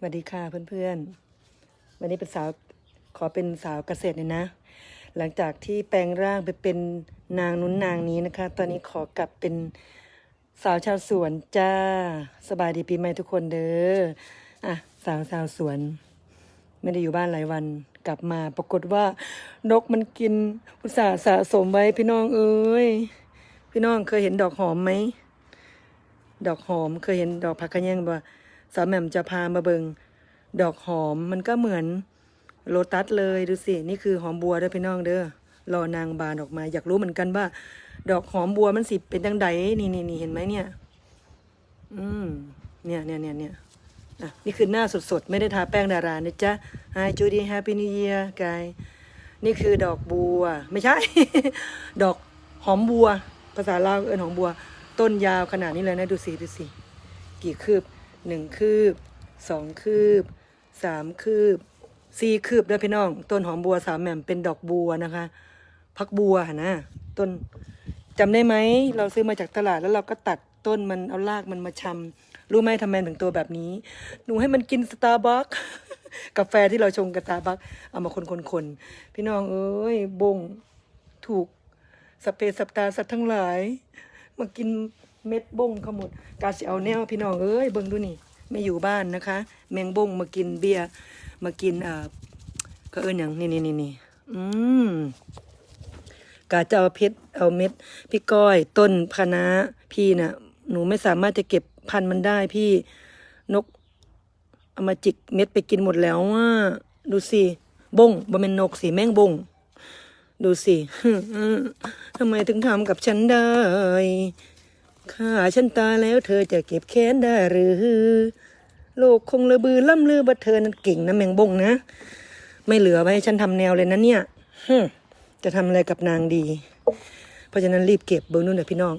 สวัสดีค่ะเพื่อนๆ วันนี้เป็นสาวขอเป็นสาวเกษตรเลยนะ หลังจากที่แปลงร่างไปเป็นนางนุ้นนางนี้นะคะ ตอนนี้ขอกลับเป็นสาวชาวสวนจ้าสบายดีปีใหม่ทุกคนเด้ออะสาวชาวสวน ไม่ได้อยู่บ้านหลายวันกลับมาปรากฏว่านกมันกินอุตสาห์สะสมไว้พี่น้องเอ้ยพี่น้องเคยเห็นดอกหอมไหมดอกหอมเคยเห็นดอกผักกระแยงบ่ สาวแหม่มจะพามาเบิงดอกหอมมันก็เหมือนโลตัสเลยดูสิ นี่คือหอมบัวเด้อพี่น้องเด้อรอนางบานออกมา อยากรู้เหมือนกันว่า ดอกหอมบัวมันสิเป็นจังใดนี่นี่นี่เห็นไหมเนี่ย อืมเนี่ยเนี่ยเนี่ยเนี่ยอะนี่คือหน้าสดๆ ไม่ได้ทาแป้งดารานะจ๊ะ Hi Judy Happy New Year กายนี่คือดอกบัว ไม่ใช่ ดอกหอมบัว ภาษาลาวเอินหอมบัว ต้นยาวขนาดนี้เลยนะ ดูสิ ดูสิ กี่คืบ หนึ่งคืบสองคืบสามคืบสี่คืบด้วยพี่น้อง ต้นหอมบัวสามแหม่มเป็นดอกบัวนะคะพักบัวหะนะต้นจำได้ไหม เราซื้อมาจากตลาดแล้วเราก็ตัดต้นมันเอารากมันมาชำรู้ไหมทำไมถึงตัวแบบนี้ หนูให้มันกินสตาร์บัคกาแฟที่เราชงกับตาบัคเอามาคนๆๆพี่น้องเอ้ยบงถูกสเปรย์สัปตาสัตว์ทั้งหลาย มากิน เม็ดบงขาหมดกาสิเอาแนวพี่น้องเอ้ยเบิ่งดูนี่ไม่อยู่บ้านนะคะ แมงบงมากินเบียร์มากินอ่าก็เอิ้นอย่างนี่นี่นี่นี่อืมกาจะเอาเพชรเอาเม็ด พี่ก้อย ต้นคะน้าพี่น่ะ หนูไม่สามารถจะเก็บพันธุ์มันได้พี่นกเอามาจิกเม็ดไปกินหมดแล้วว่าดูสิบงบ่เป็นนกสิแมงบง ดูสิทำไมถึงทำกับฉันได้ ข้าฉันตายแล้วเธอจะเก็บแค้นได้หรือ โลกคงระบือล่ำลือว่าเธอนั้นเก่งนะแมงบงนะ ไม่เหลือไว้ให้ฉันทำแนวเลยนะเนี่ยจะทำอะไรกับนางดี เพราะฉะนั้นรีบเก็บเบิ้งนู่นเดี๋ยวพี่น้อง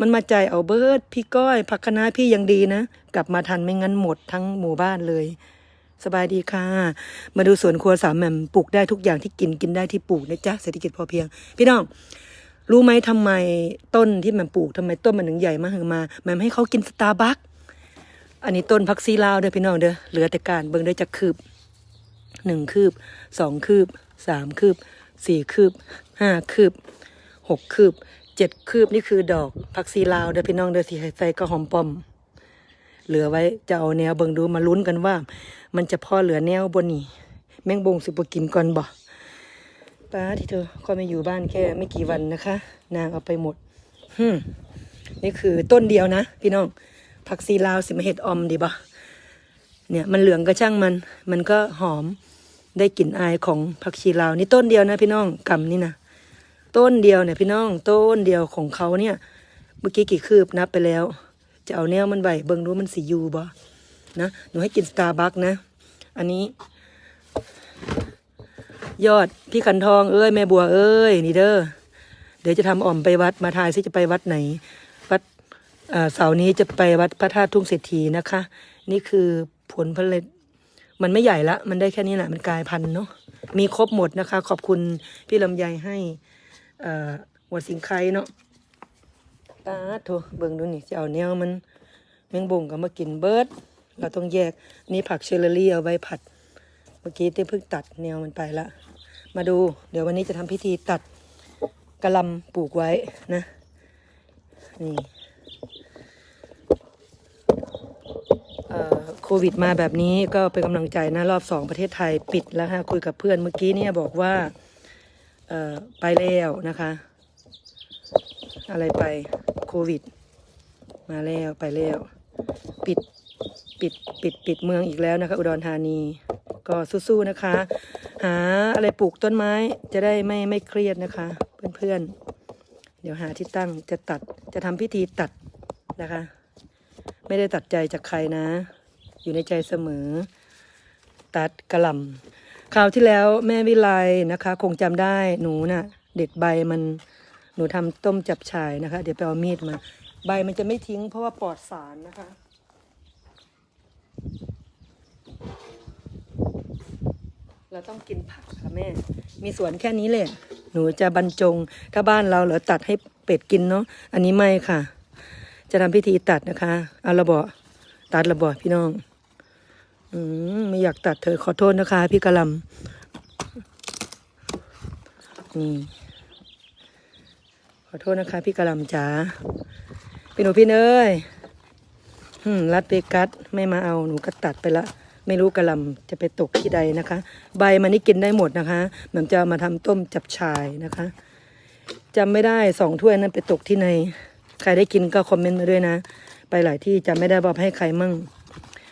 มันมาใจเอาเบิร์ดพี่ก้อยผักคณะพี่ยังดีนะ กลับมาทันไม่งั้นหมดทั้งหมู่บ้านเลยสบายดีค่ะ มาดูสวนครัวสามแหม่มปลูกได้ทุกอย่างที่กินกินได้ที่ปลูกนะจ๊ะเศรษฐกิจพอเพียง พี่น้อง รู้ไหมทำไมต้นที่แม่มปลูกทำไมต้นมันถึงใหญ่มากถึงมาแหม่มให้เขากินสตาร์บัคอันนี้ต้นพักซีลาวเด้อพี่น้องเด้อเหลือแต่การเบิ่งได้จากคืบหนึ่งคืบสองคืบสามคืบสี่คืบห้าคืบหกคืบเจ็ดคืบนี่คือดอกพักซีลาวเด้อพี่น้องเด้อสีใส่ก็หอมปอม เหลือไว้จะเอาแนวเบิ่งดูมาลุ้นกันว่า มันจะพอเหลือแนวบนนี่แมงบงสิบกินก่อนบ่ ป้าที่เธอก็ไม่อยู่บ้านแค่ไม่กี่วันนะคะ นางเอาไปหมดฮึมนี่คือต้นเดียวนะ พี่น้อง ผักซีลาวสิมาเห็ดออมดีบ่เนี่ยมันเหลืองก็ช่างมัน มันก็หอมได้กลิ่นอายของผักชีลาวนี่ต้นเดียวนะ พี่น้องกำนี่นะต้นเดียวเนี่ยพี่น้อง ต้นเดียวของเขาเนี่ย เมื่อกี้กี่คืบนับไปแล้ว จะเอาแนวมันไหวเบิ่งดูมันสียูบ่นะหนูให้กินสตาร์บัคนะ อันนี้ ยอดพี่ขันทองเอ้ยแม่บัวเอ้ยนี่เด้อเดี๋ยวจะทำอ่อมไปวัดมาทายซิจะไปวัดไหน วัดเสาร์นี้จะไปวัดพระธาตุทุ่งเศรษฐีนะคะ นี่คือผลผลิตมันไม่ใหญ่ละ มันได้แค่นี้แหละมันกลายพันธุ์เนาะมีครบหมดนะคะ ขอบคุณพี่ลำไยให้หัวสิงไคเนาะตาโถเบิ่งดูนี่จะเอาแนวมันแมงบงก็มากินเบิร์ดเราต้องแยกนี่ผักเชอร์รี่เอาไว้ผัด เมื่อกี้ที่เพิ่งตัดแนวมันไปละ มาดู เดี๋ยววันนี้จะทำพิธีตัดกระลำปลูกไว้นะ นี่โควิดมาแบบนี้ก็เป็นกำลังใจนะ รอบสองประเทศไทยปิดแล้วฮะคุยกับเพื่อนเมื่อกี้เนี่ยบอกว่าไปแล้วนะคะ อะไรไปโควิด มาแล้วไปแล้ว ปิดปิดปิดปิดเมืองอีกแล้วนะคะ อุดรธานี ก็สู้ๆนะคะ หาอะไรปลูกต้นไม้จะได้ไม่ไม่เครียดนะคะ เพื่อนๆ เดี๋ยวหาที่ตั้งจะตัดจะทำพิธีตัดนะคะ ไม่ได้ตัดใจจากใครนะ อยู่ในใจเสมอ ตัดกระลำคราวที่แล้วแม่วิไลนะคะ คงจำได้หนูน่ะ เด็ดใบมันหนูทำต้มจับฉ่ายนะคะ เดี๋ยวไปเอามีดมา ใบมันจะไม่ทิ้งเพราะว่าปลอดสารนะคะ เราต้องกินผักค่ะแม่ มีสวนแค่นี้แหละ หนูจะบรรจง ถ้าบ้านเราเหรอตัดให้เป็ดกินเนาะ อันนี้ไม่ค่ะ จะทำพิธีตัดนะคะเอาระเบาตัดระเบาพี่น้อง อืมไม่อยากตัดเธอขอโทษนะคะ พี่กะลำนี่ ขอโทษนะคะ พี่กะลำจ๋าพี่หนูพี่เนยอืมรัดเบกัสไม่มาเอาหนูก็ตัดไปละ ไม่รู้กระลำจะไปตกที่ใดนะคะ ใบมันนี่กินได้หมดนะคะเหมือนจะมาทำต้มจับชายนะคะจำไม่ได้สองถ้วยนั้นไปตกที่ไหนใครได้กินก็คอมเมนต์มาด้วยนะ ไปหลายที่จำไม่ได้ว่าให้ใครมั่ง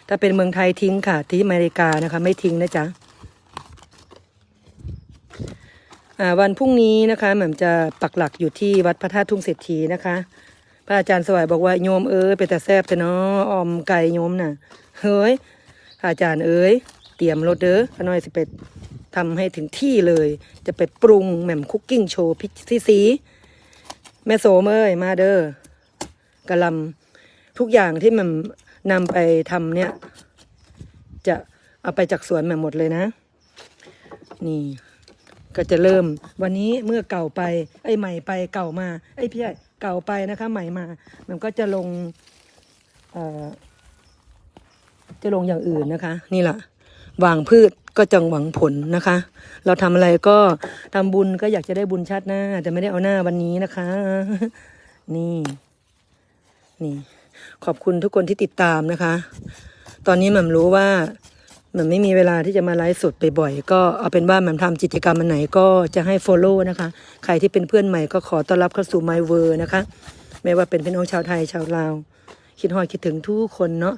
ถ้าเป็นเมืองไทยทิ้งค่ะ ที่อเมริกานะคะ ไม่ทิ้งนะจ๊ะวันพรุ่งนี้นะคะเหมือนจะปักหลักอยู่ที่วัดพระธาตุทุ่งเศรษฐีนะคะ พระอาจารย์สวัยบอกว่าโยมเอ้ยไปแต่แซบแต่เนาะออมไก่โยมน่ะ เฮ้ย อาจารย์เอ้ยเตรียมรถเด้อขน้อยสิไปทำให้ถึงที่เลย จะไปปรุงแหม่มคุกกิ้งโชว์พิซีสีแม่โสมเอ้ยมาเด้อกะลำทุกอย่างที่มันนำไปทำเนี่ย จะเอาไปจากสวนแหมาหมดเลยนะ นี่ ก็จะเริ่ม วันนี้เมื่อเก่าไป ไอ้ใหม่ไปเก่ามา ไอ้พี่ใหญ่เก่าไปนะคะ ใหม่มา มันก็จะลง เอ่อ จะลงอย่างอื่นนะคะ นี่แหละหวางพืชก็จังหวังผลนะคะ เราทำอะไรก็ทำบุญก็อยากจะได้บุญชาติหน้า แต่ไม่ได้เอาหน้าวันนี้นะคะ นี่ นี่ ขอบคุณทุกคนที่ติดตามนะคะ ตอนนี้หม่ำรู้ว่าหม่ำไม่มีเวลาที่จะมาไลฟ์สดบ่อยๆก็เอาเป็นว่าหม่ำทำกิจกรรมอันไหนก็จะให้ Follow นะคะ ใครที่เป็นเพื่อนใหม่ก็ขอต้อนรับเข้าสู่ My world นะคะ ไม่ว่าเป็นพี่น้องชาวไทยชาวลาว คิดฮอดคิดถึงทุกคนเนาะ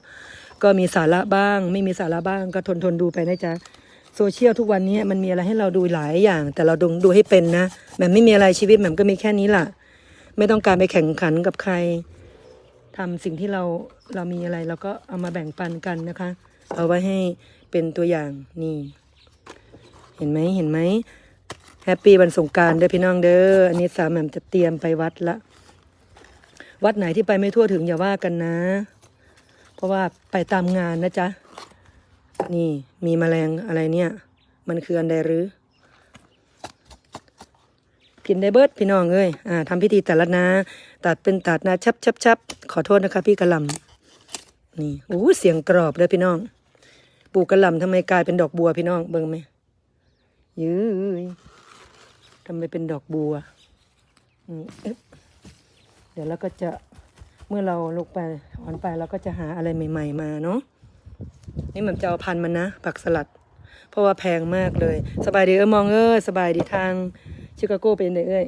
ก็มีสาระบ้าง ไม่มีสาระบ้างก็ทนทนดูไปนะจ๊ะโซเชียลทุกวันนี้มันมีอะไรให้เราดูหลายอย่าง แต่เราดูดูให้เป็นนะแหม่มไม่มีอะไรชีวิตแหม่มก็มีแค่นี้ล่ะ ไม่ต้องการไปแข่งขันกับใครทำสิ่งที่เราเรามีอะไรเราก็เอามาแบ่งปันกันนะคะ เอาไว้ให้เป็นตัวอย่างนี่ เห็นไหมเห็นไหมแฮปปี้วันสงการเด้อพี่น้องเด้ออันนี้สาวแหม่มจะเตรียมไปวัดละ วัดไหนที่ไปไม่ทั่วถึงอย่าว่ากันนะ ราะว่าไปตามงานนะจ๊ะ นี่มีแมลงอะไรเนี่ย มันคืออันใดหรือ กินได้เบิดพี่น้องเอ้ยอ่าทำพิธีแต่ละนาตัดเป็นตัดนาชับชับชับขอโทษนะคะ พี่กระลำนี่โอ้เสียงกรอบเลยพี่น้อง ปลูกกระลำทำไมกลายเป็นดอกบัวพี่น้องเบิ่งไหมยื้ยทำไมเป็นดอกบัวนี่เดี๋ยวเราก็จะ มื่อเราลงไปถอนไปเราก็จะหาอะไรใหม่ ๆ มาเนาะนี่มันจะเอาพันมันนะผักสลัด เพราะว่าแพงมากเลย สบายดีเออมองเอ้ยสบายดีทางชิคาโกเป็นไงเอ้ย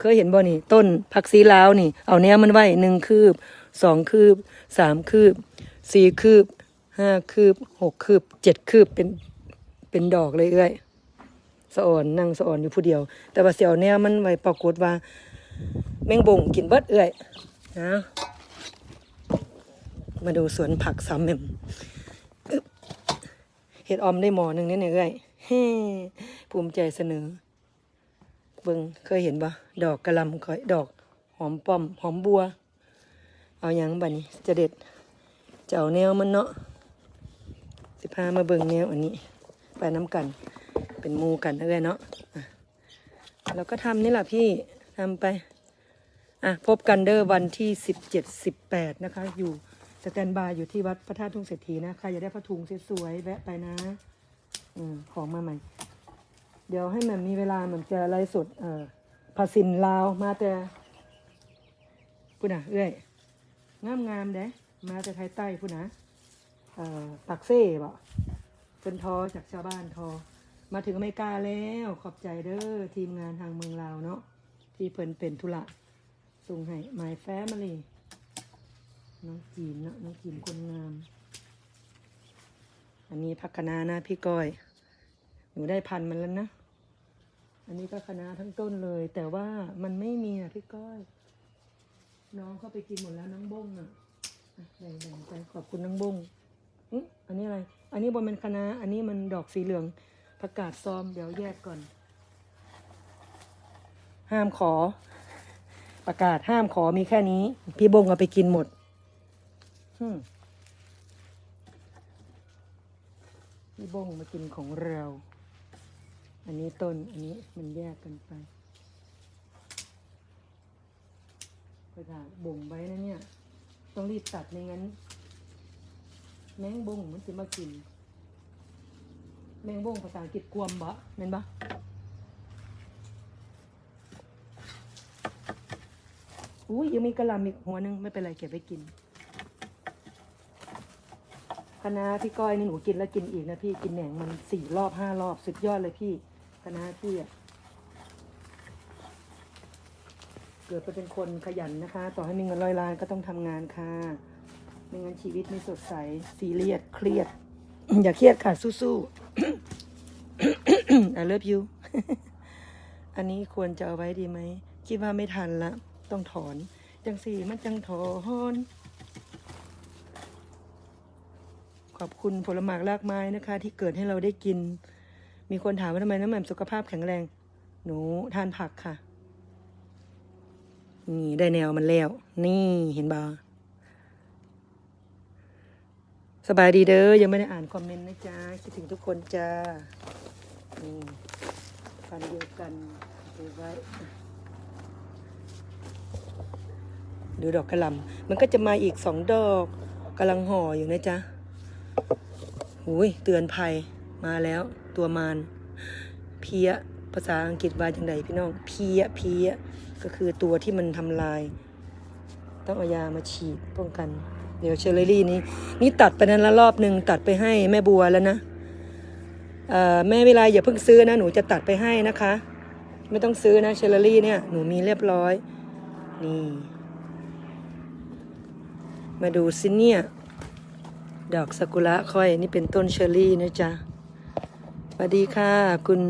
เคยเห็นบ่นี่ ต้นผักซีลาวนี่ เอาเนี้ยมันไว้หนึ่งคืบสองคืบสามคืบสี่คืบห้าคืบหกคืบเจ็ดคืบเป็นเป็นดอกเลยเอ้ยสะอ่อนนั่งสะอ่อนอยู่ผู้เดียว แต่ว่าเสียวเนี้ยมันไว้ปรากฏว่า แมงบงกินเบิดเอ้ย นะมาดูสวนผักสามเหม่มเห็ดออมได้หมอหนึ่งนี่เนี่ยเอ้ยฮภูมิใจเสนอ เบิงเคยเห็นปะดอกกระลำคอยดอก หอมป้อม หอมบัว เอาหยังบัดนี้จะเด็ดจะเอาแนวมันเนาะสิพามาเบิงแนวอันนี้ ไปน้ำกัน เป็นมูกันเอ้ยเนาะอะเราก็ทำนี่แหละพี่ทำไป อะพบกันเด้อวันที่สิบเจ็ดสิบแปดนะคะ อยู่สแตนบายอยู่ที่วัดพระธาตุทุ่งเศรษฐีนะใครอยากได้ผ้าถุงสวยๆแวะไปนะอืมของมาใหม่ เดี๋ยวให้แหม่มมีเวลาแหม่มจะไลฟ์สดเอ่อภาษินลาวมาแต่พูดนะเอ้ยงามงามๆเด้มาแต่ไทยใต้พูดนะเอ่อปักเซ่บ่เป็นทอจากชาวบ้านทอ มาถึงอเมริกาแล้วขอบใจเด้อทีมงานทางเมืองลาวเนาะที่เพิ่นเป็นธุระ ส่งให้ My Family น้องจีนเนาะน้องจีนคนงาม อันนี้พักคณะนะพี่ก้อย หนูได้พันมันแล้วนะ อันนี้ก็คณะทั้งต้นเลย แต่ว่ามันไม่มีอะพี่ก้อย น้องเข้าไปกินหมดแล้วน้องบ้งอะแบ่งแบ่งไปขอบคุณน้องบ้งอืออันนี้อะไร อันนี้บนเป็นคณะอันนี้มันดอกสีเหลืองประกาศซ้อมเดี๋ยวแยกก่อน ห้ามขอ ประกาศห้ามขอมีแค่นี้ พี่บงเอาไปกินหมดพี่บงมากินของเรา อันนี้ต้น อันนี้มันแยกกันไปไปถ่ายบ่งไว้นะเนี่ย ต้องรีบตัดไม่งั้น แมงบงมันจะมากิน แมงวงภาษาอังกฤษกวมบ่แม่นบ่ อุ้ยยังมีกระหลำอีกหัวหนึงไม่เป็นไรเก็บไว้กินคณะพี่ก้อยนี่หนูกินแล้วกินอีกนะพี่กินแหนงมันสี่รอบห้ารอบสุดยอดเลยพี่คณะพี่อะเกิดมาเป็นคนขยันนะคะ ต่อให้มีเงินร้อยล้านก็ต้องทำงานค่ะไม่งั้นชีวิตไม่สดใสซีเรียสเครียด อย่าเครียดค่ะสู้ๆ I love you อันนี้ควรจะเอาไว้ดีไหมคิดว่าไม่ทันละ ต้องถอน จังสี่มันจังถอนขอบคุณผลหมากรากไม้นะคะ ที่เกิดให้เราได้กิน มีคนถามว่าทำไมน้ำแหมันสุขภาพแข็งแรง หนูทานผักค่ะ นี่ได้แนวมันแล้ว นี่เห็นบ่าสบายดีเด้อ ยังไม่ได้อ่านคอมเมนต์นะจ๊ะ คิดถึงทุกคนจ้านี่ฟันเดียวกันดูไว้ ดูดอกกระหลำมันก็จะมาอีกสองดอกกำลังห่ออยู่นะจ๊ะหุยเตือนภัยมาแล้วตัวมารเพี้ยภาษาอังกฤษว่าจังไดพี่น้อง เพี้ยเพี้ยก็คือตัวที่มันทำลาย ต้องเอายามาฉีดป้องกัน เดี๋ยวเชอร์รี่นี้ นี่ตัดไปนั้นละรอบหนึ่งตัดไปให้แม่บัวแล้วนะเอ่อแม่เวลาอย่าเพิ่งซื้อนะหนูจะตัดไปให้นะคะ ไม่ต้องซื้อนะเชอร์รี่เนี่ยหนูมีเรียบร้อยนี่ มาดูสิเนี่ย ดอกซากุระค่อยนี่เป็นต้นเชอร์รี่นะจ๊ะสวัสดีค่ะ คุณ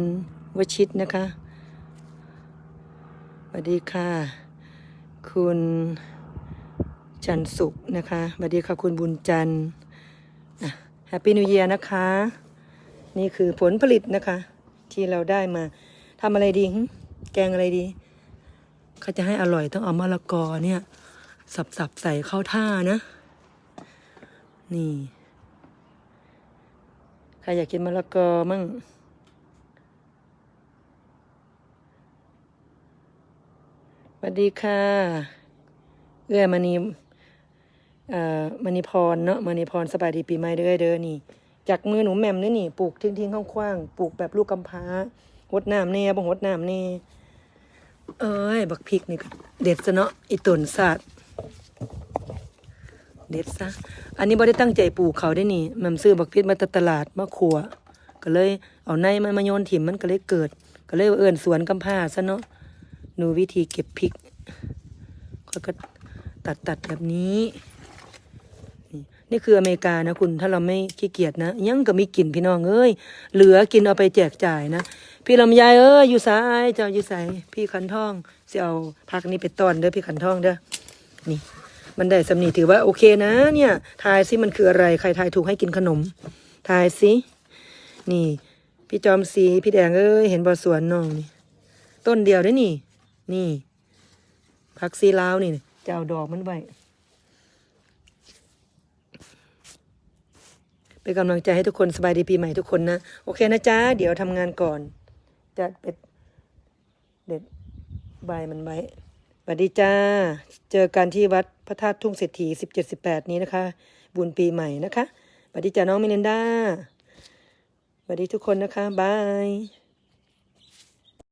วชิตนะคะสวัสดีค่ะ คุณจันสุขนะคะสวัสดีค่ะคุณบุญจันทร์แฮปปี้นิวเยียนะคะ นี่คือผลผลิตนะคะ ที่เราได้มาทำอะไรดี แกงอะไรดีเขาจะให้อร่อยต้องเอามะละกอเนี่ย สับๆใส่เข้าท่านะ นี่ ใครอยากกินมะละกอมั่งสวัสดีค่ะ เอื้อมณีเอ่อมณีพรเนาะมณีพรสบายดีปีใหม่เด้อเด้อนี่ จากมือหนูแหม่มนี่นี่ปลูกทิ้งทิ้งๆคว้างๆปลูกแบบลูกกำพร้าหดน้ำเน่บ่หดน้ำเน่เอ้ย บักพริกนี่เด็ดซะเนาะอีตุนศาสตร์ เด็ดซะ อันนี้บ่ได้ตั้งใจปลูกเขาได้นี่มันซื้อบักพริกมาจากตลาดมาขัว ก็เลยเอาในมันมาโยนถิ่มมันก็เลยเกิด ก็เลยเอิ้นสวนกำพร้าซะเนาะหนูวิธีเก็บพริกเขาก็ตัดตัดแบบนี้นี่นี่คืออเมริกานะคุณถ้าเราไม่ขี้เกียจนะ ยังก็มีกินพี่น้องเอ้ยเหลือกินเอาไปแจกจ่ายนะ พี่ลำไยเอ้ยอยู่สายเจ้าอยู่สายพี่ขันทองสิเอาพักนี้ไปต้อนเด้อพี่ขันทองเด้อนี่ มันได้สำนีถือว่าโอเคนะ เนี่ย ทายสิมันคืออะไร ใครทายถูกให้กินขนม ทายสินี่ พี่จอมสีพี่แดงเอ้ย เห็นบอสวนน้องนี่ ต้นเดียวได้อนี่ นี่ผักซีลาวนี่เจะเอาดอกมันไว้เป็นกำลังใจให้ทุกคนสบายดีปีใหม่ทุกคนนะ โอเคนะจ๊ะ เดี๋ยวทำงานก่อน จะเป็ดเด็ดใบมันไว้ สวัสดีจ้า เจอกันที่วัดพระธาตุทุ่งเศรษฐีสิบเจ็ดสิบแปดนี้นะคะ บุญปีใหม่นะคะสวัสดีจ้าน้องมินันดาสวัสดีทุกคนนะคะ บาย